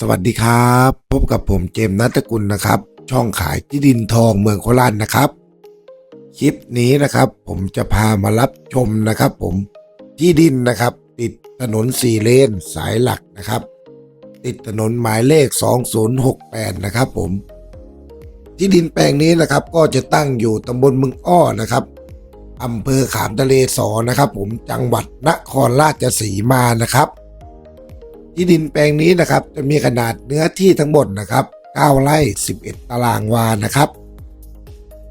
สวัสดีครับ พบกับผมเจมส์นัตกุลนะครับ ช่องขายที่ดินทองเมืองโคราชนะครับ คลิปนี้นะครับ ผมจะพามารับชมนะครับ ผมที่ดินนะครับ ติดถนนสี่เลนสายหลักนะครับ ติดถนนหมายเลข 2068 นะครับผม ที่ดินแปลงนี้นะครับ ก็จะตั้งอยู่ตำบลมึงอ้อนะครับอำเภอขามทะเลสอนะครับ ผมจังหวัดนครราชสีมานะครับ ที่ดินแปลงนี้นะครับจะมีขนาดเนื้อที่ทั้งหมดนะครับ 9 ไร่ 11 ตารางวานะครับ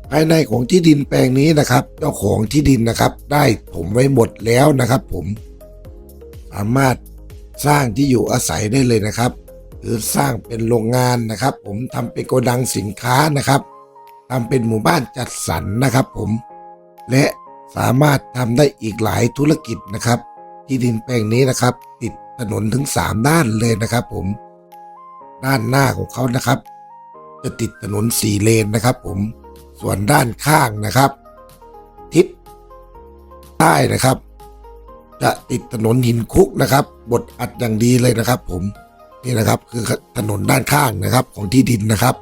ภายในของที่ดินแปลงนี้นะครับ เจ้าของที่ดินนะครับ ได้ถมไว้หมดแล้วนะครับ ผมสามารถสร้างที่อยู่อาศัยได้เลยนะครับ หรือสร้างเป็นโรงงานนะครับ ผมทำเป็นโกดังสินค้านะครับทำเป็นหมู่บ้านจัดสรรนะครับ ผม และสามารถทำได้อีกหลายธุรกิจนะครับ ที่ดินแปลงนี้นะครับ ติด ถนนถึง 3 ด้านเลยนะครับ ผมด้านหน้าของเขานะครับ จะติดถนนสี่เลนนะครับ ผมส่วนด้านข้างนะครับ ทิศใต้นะครับ จะติดถนนหินคุกนะครับ บทอัดอย่างดีเลยนะครับ ผมนี่นะครับคือถนนด้านข้างนะครับของที่ดินนะครับ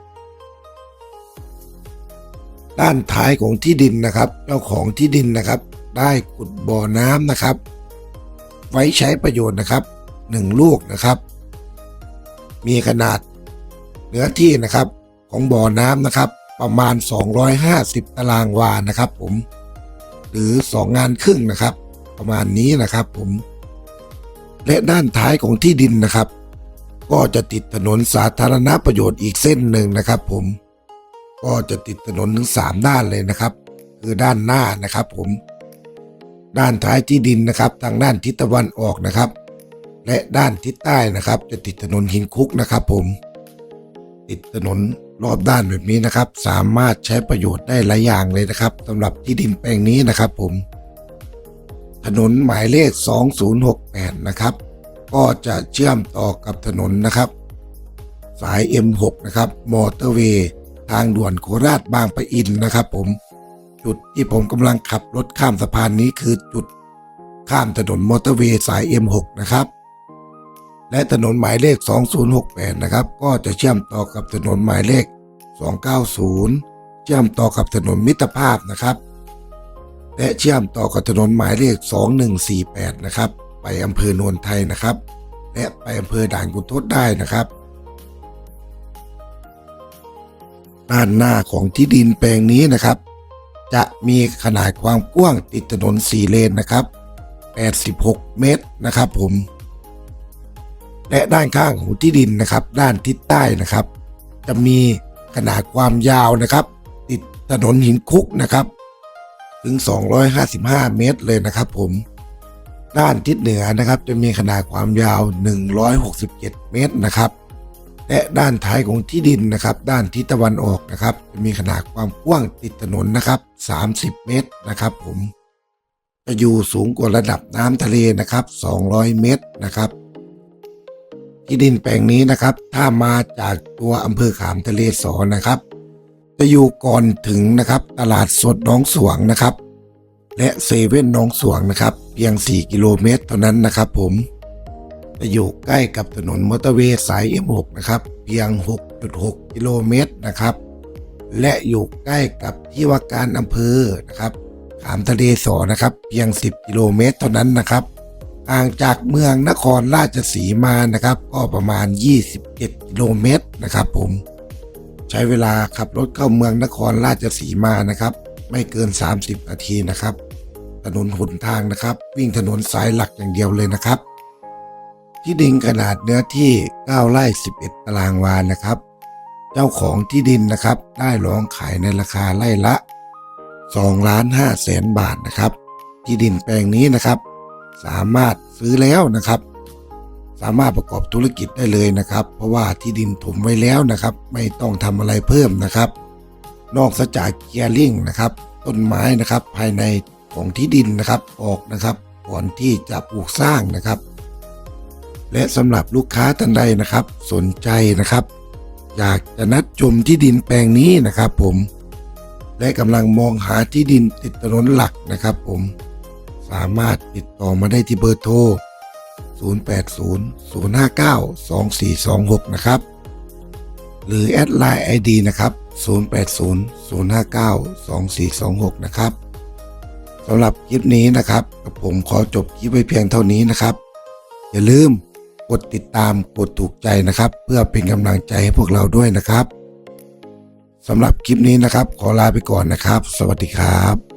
ด้านท้ายของที่ดินนะครับ เจ้าของที่ดินนะครับ ได้ขุดบ่อน้ำนะครับ ไว้ใช้ประโยชน์นะครับ หนึ่งลูกนะครับ มีขนาดเนื้อที่นะครับของบ่อน้ำนะครับ ประมาณ 250 ตารางวานะครับ ผม หรือ 2 งานครึ่งนะครับ ประมาณนี้นะครับ ผม และด้านท้ายของที่ดินนะครับ ก็จะติดถนนสาธารณประโยชน์อีกเส้นหนึ่งนะครับ ผม ก็จะติดถนนถึง 3 ด้านเลยนะครับ คือด้านหน้านะครับ ผมด้านท้ายที่ดินนะครับ ทางด้านทิศตะวันออกนะครับ และด้านทิศใต้นะครับ จะติดถนนหินคุกนะครับผม ติดถนนรอบด้านแบบนี้นะครับ สามารถใช้ประโยชน์ได้หลายอย่างเลยนะครับสำหรับที่ดินแปลงนี้นะครับผม ถนนหมายเลข 2068 นะครับ ก็จะเชื่อมต่อกับถนนนะครับ สาย M6 นะครับ มอเตอร์เวย์ทางด่วนโคราชบางปะอินนะครับ ผม จุดที่ผมกำลังขับรถข้ามสะพานนี้คือจุดข้ามถนนมอเตอร์เวย์สาย M6 นะครับ และถนนหมายเลข 2068 นะครับ ก็จะเชื่อมต่อกับถนนหมายเลข 290 เชื่อมต่อกับถนนมิตรภาพนะครับ และเชื่อมต่อกับถนนหมายเลข 2148 นะครับ ไปอำเภอโนนไทยนะครับ และไปอำเภอด่านกุนทดได้นะครับด้านหน้าของที่ดินแปลงนี้นะครับ จะมีขนาดความกว้างติดถนน 4 เลนนะครับ 86 เมตรนะครับผม และด้านข้างของที่ดินนะครับ ด้านทิศใต้นะครับ จะมีขนาดความยาวนะครับ ติดถนนหินคุกนะครับ ถึง 255 เมตรเลยนะครับ ผม ด้านทิศเหนือนะครับ จะมีขนาดความยาว 167 เมตรนะครับ และด้านท้ายของที่ดินนะครับ ด้านทิศตะวันออกนะครับ จะมีขนาดความกว้างติดถนนนะครับ 30 เมตรนะครับ ผมจะอยู่สูงกว่าระดับน้ำทะเลนะครับ 200 เมตรนะครับ ที่ดินแปลงนี้นะครับ ถ้ามาจากตัวอำเภอขามทะเลสอนะครับ จะอยู่ก่อนถึงนะครับ ตลาดสดน้องสวงนะครับ และเซเว่นน้องสวงนะครับ เพียง 4 กิโลเมตรเท่านั้นนะครับ ผมจะอยู่ใกล้กับถนนมอเตอร์เวย์สาย M6 นะครับ เพียง 6.6 กิโลเมตรนะครับ และอยู่ใกล้กับที่ว่าการอำเภอนะครับขามทะเลสอนะครับ เพียง 10 กิโลเมตรเท่านั้นนะครับ ห่างจากเมืองนครราชสีมานะครับ ก็ประมาณ 27กิโลเมตรนะครับ ผม ใช้เวลาขับรถเข้าเมืองนครราชสีมานะครับ ไม่เกิน 30 นาทีนะครับ ถนนหนทางนะครับ วิ่งถนนสายหลักอย่างเดียวเลยนะครับ ที่ดินขนาดเนื้อที่9ไร่11 ตารางวานะครับ เจ้าของที่ดินนะครับ ได้ร้องขายในราคาไร่ละ2ล้าน5แสนบาทนะครับ ที่ดินแปลงนี้นะครับ สามารถซื้อแล้วนะครับ สามารถประกอบธุรกิจได้เลยนะครับ เพราะว่าที่ดินถมไว้แล้วนะครับ ไม่ต้องทำอะไรเพิ่มนะครับ นอกจากเกียร์ลิงนะครับ ต้นไม้นะครับภายในของที่ดินนะครับออกนะครับ ก่อนที่จะปลูกสร้างนะครับ และสำหรับลูกค้าท่านใดนะครับ สนใจนะครับ อยากจะนัดชมที่ดินแปลงนี้นะครับ ผมและกำลังมองหาที่ดินติดถนนหลักนะครับ ผม สามารถติดต่อมาได้ที่เบอร์โทร 0800592426 นะครับ หรือแอดไลน์ ID นะครับ 0800592426 นะครับสำหรับคลิปนี้นะครับกับผมขอจบคลิปไว้เพียงเท่านี้นะครับ อย่าลืมกดติดตามกดถูกใจนะครับ เพื่อเป็นกำลังใจให้พวกเราด้วยนะครับสำหรับคลิปนี้นะครับ ขอลาไปก่อนนะครับ สวัสดีครับ